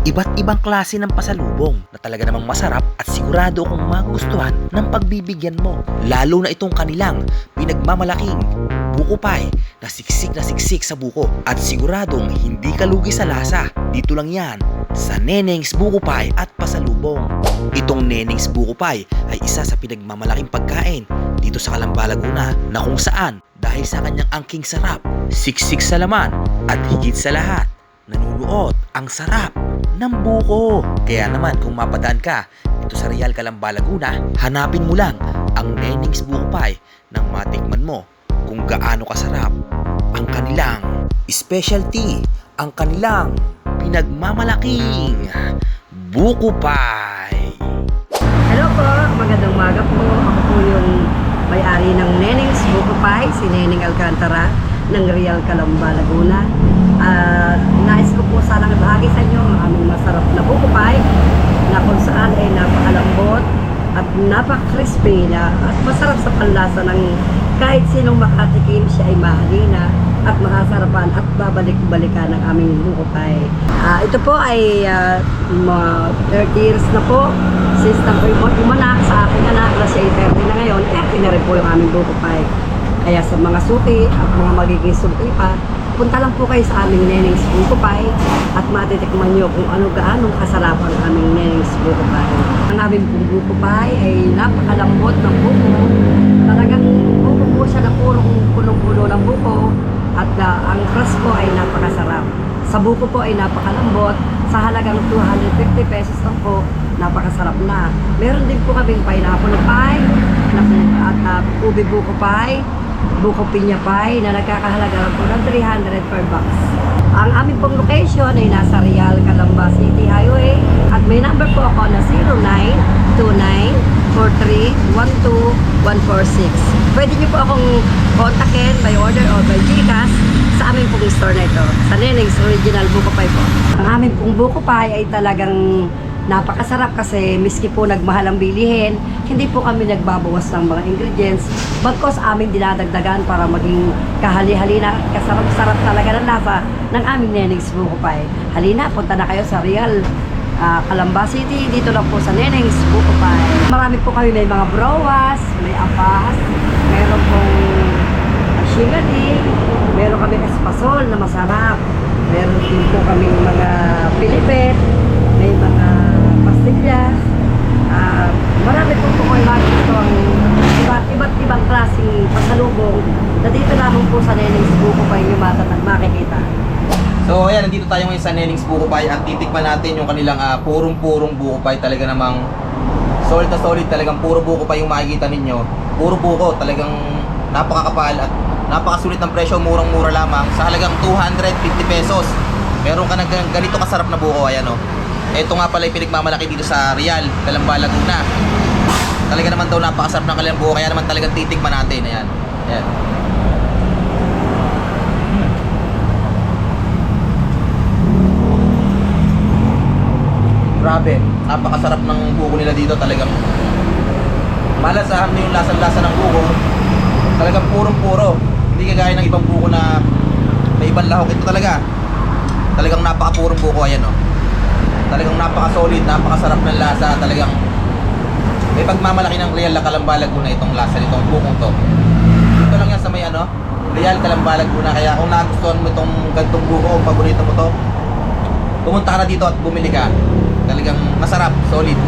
Iba't ibang klase ng pasalubong na talaga namang masarap at sigurado kung magustuhan ng pagbibigyan mo. Lalo na itong kanilang pinagmamalaking buko pie na siksik na siksik sa buko at siguradong hindi kalugi sa lasa. Dito lang yan sa Neneng's Buko Pie at Pasalubong. Itong Neneng's Buko Pie ay isa sa pinagmamalaking pagkain dito sa Calamba, Laguna na kung saan dahil sa kanyang angking sarap, siksik sa laman at higit sa lahat, nanunuot ang sarap ng buko. Kaya naman kung mapadaan ka dito sa Real Calamba, Laguna, hanapin mo lang ang Neneng's Buko Pie nang matikman mo kung gaano kasarap ang kanilang specialty, ang kanilang pinagmamalaking buko pie. Hello po, magandang umaga po. Ako po yung may-ari ng Neneng's Buko Pie, si Neneng Alcantara ng Real Calamba, Laguna. At nais ko po sanang ibahagi sa inyo ang aming masarap na buko pie na kung saan ay napakalambot at napaka-crispy na at masarap sa panlasa ng kahit sinong makatikim siya ay mahalina at makasarapan at babalik-balikan ng aming buko pie. Ah, ito po ay ah, mga 30 years na po since na po umanak sa aking anak na siya ay 30 na ngayon, eh, na rin po yung aming buko pie. Kaya sa mga suki at mga magiging suki pa, punta lang po kayo sa aming Neneng's Buko Pie at matitikman nyo kung ano gaano kasarap ang aming Neneng's Buko Pie. Ang aming pong Buko Pie ay napakalambot ng buko. Talagang buko po siya na purong punong-puno ng buko at ah, ang crust po ay napakasarap. Sa buko po ay napakalambot. Sa halagang 250 pesos lang po, napakasarap na. Meron din po kaming pineapple pie at uh, ubi buko pie, buko pinya pie na nagkakahalaga po ng 300 per box. Ang aming pong location ay nasa Real, Calamba City Highway at may number po ako na 0929-43-12146. Pwede niyo po akong kontakin by order or by Gcash sa aming pong store na ito. Sa Neneng's Original Buko Pie po. Ang aming pong Buko Pie ay talagang napakasarap kasi miski po nagmahal ang bilihin, hindi po kami nagbabawas ng mga ingredients. Bagkos aming dinadagdagan para maging kahali-halina at kasarap-sarap talaga ng lasa ng aming Neneng's Buko Pie. Halina, punta na kayo sa Real ah, Calamba City, dito lang po sa Neneng's Buko Pie. Marami po kami, may mga browas, may apas, meron pong shingadi, meron kami espasol na masarap, meron din po kami mga pilipet, may mga pastillas, ah, marami po po kayo makikita ang iba't, iba't ibang klaseng pasalubong na dito lamang po sa Neneng's Buko Pie nyo matatag makikita. So ayan, nandito tayo ngayon sa Nening's Buko Pie at titikman natin yung kanilang ah, purong-purong buko pie. Talaga namang solid na solid, talagang puro buko pie yung makikita ninyo. Puro buko, talagang napakakapal at napakasulit ng presyo, murang-mura lamang. Sa halagang 250 pesos. Meron ka ng gan- ganito kasarap na buko, ayan o. Ito nga pala yung pinagmamalaki dito sa Real, Calamba, Laguna. Talaga naman daw napakasarap ng kanilang buko, kaya naman talagang titikman natin. Ayan. Ayan. Grabe, napakasarap ng buko nila dito talagang malasahan mo yung lasang-lasa ng buko. Talagang purong-puro. Hindi kagaya ng ibang buko na may ibang lahok. Ito talaga. Talagang napakapurong buko. Ayan o. Talagang napaka-solid, napakasarap ng lasa. Talagang may pagmamalaki ng Real na Calamba Laguna itong lasa nitong bukong to. Dito lang yan sa may ano, Real Calamba Laguna. Kaya kung nagustuhan mo itong gantong buko, o paborito mo to, pumunta ka na dito at bumili ka. Talagang masarap, solid.